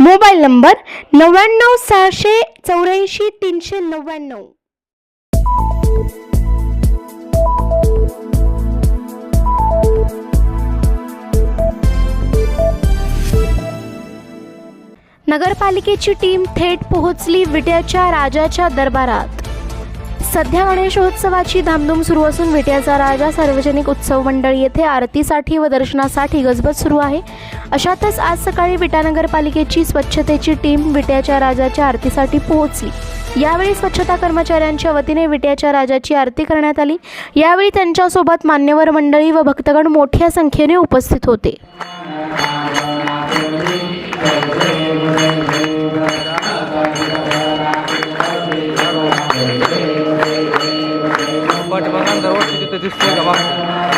Mobile number नव्याण्णव सहाशे चौऱ्याऐंशी तीनशे नव्याण्णव. नगरपालिकेची टीम थेट पोहोचली विट्याच्या राजाच्या दरबारात. सध्या गणेशोत्सवाची धामधूम सुरू असून विट्याचा राजा सार्वजनिक उत्सव मंडळ येथे आरतीसाठी व दर्शनासाठी गजबज सुरू आहे. अशातच आज सकाळी विटा नगरपालिकेची स्वच्छतेची टीम विट्याच्या राजाच्या आरतीसाठी पोहोचली. यावेळी स्वच्छता कर्मचाऱ्यांच्या वतीने विट्याच्या राजाची आरती करण्यात आली. यावेळी त्यांच्यासोबत मान्यवर मंडळी व भक्तगण मोठ्या संख्येने उपस्थित होते. 你就说什么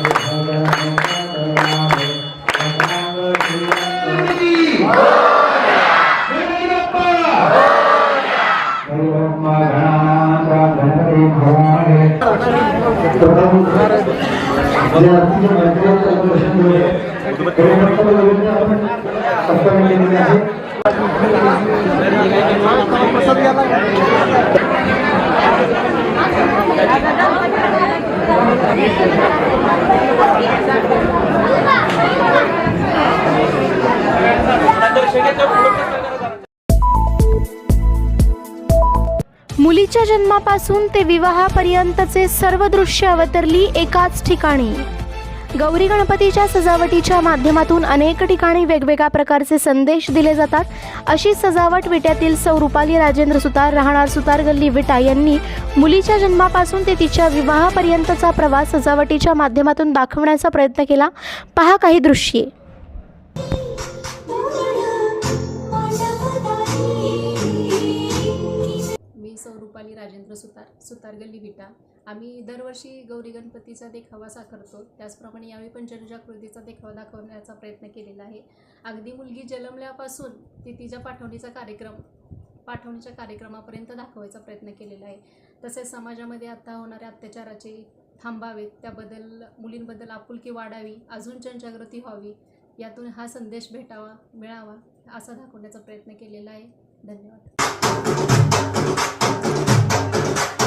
সেক্ষেত্রে मुलीच्या जन्मापासून ते विवाहापर्यंतचे सर्व दृश्य अवतरली एकाच ठिकाणी. गौरी गणपतीच्या सजावटीच्या माध्यमातून अनेक ठिकाणी वेगवेगळ्या प्रकारचे संदेश दिले जातात. अशी सजावट विट्यातील सौ रुपाली राजेंद्र सुतार राहणार सुतार गल्ली विटा यांनी मुलीच्या जन्मापासून ते तिच्या विवाहापर्यंतचा प्रवास सजावटीच्या माध्यमातून दाखवण्याचा प्रयत्न केला. पहा काही दृश्ये. रुपाली राजेंद्र सुतार सुतार गल्ली विटा. आम्ही दरवर्षी गौरी गणपतीचा देखावा साकारतो त्याचप्रमाणे यावेळी पण जनजागृतीचा देखावा दाखवण्याचा प्रयत्न केलेला आहे. अगदी मुलगी जन्मल्यापासून ती तिच्या पाठवणीचा कार्यक्रम पाठवणीच्या कार्यक्रमापर्यंत दाखवायचा प्रयत्न केलेला आहे. तसेच समाजामध्ये आता होणाऱ्या अत्याचाराचे थांबावेत. त्याबद्दल मुलींबद्दल आपुलकी वाढावी अजून जनजागृती व्हावी यातून हा संदेश भेटावा मिळावा असा दाखवण्याचा प्रयत्न केलेला आहे. धन्यवाद. Thank you.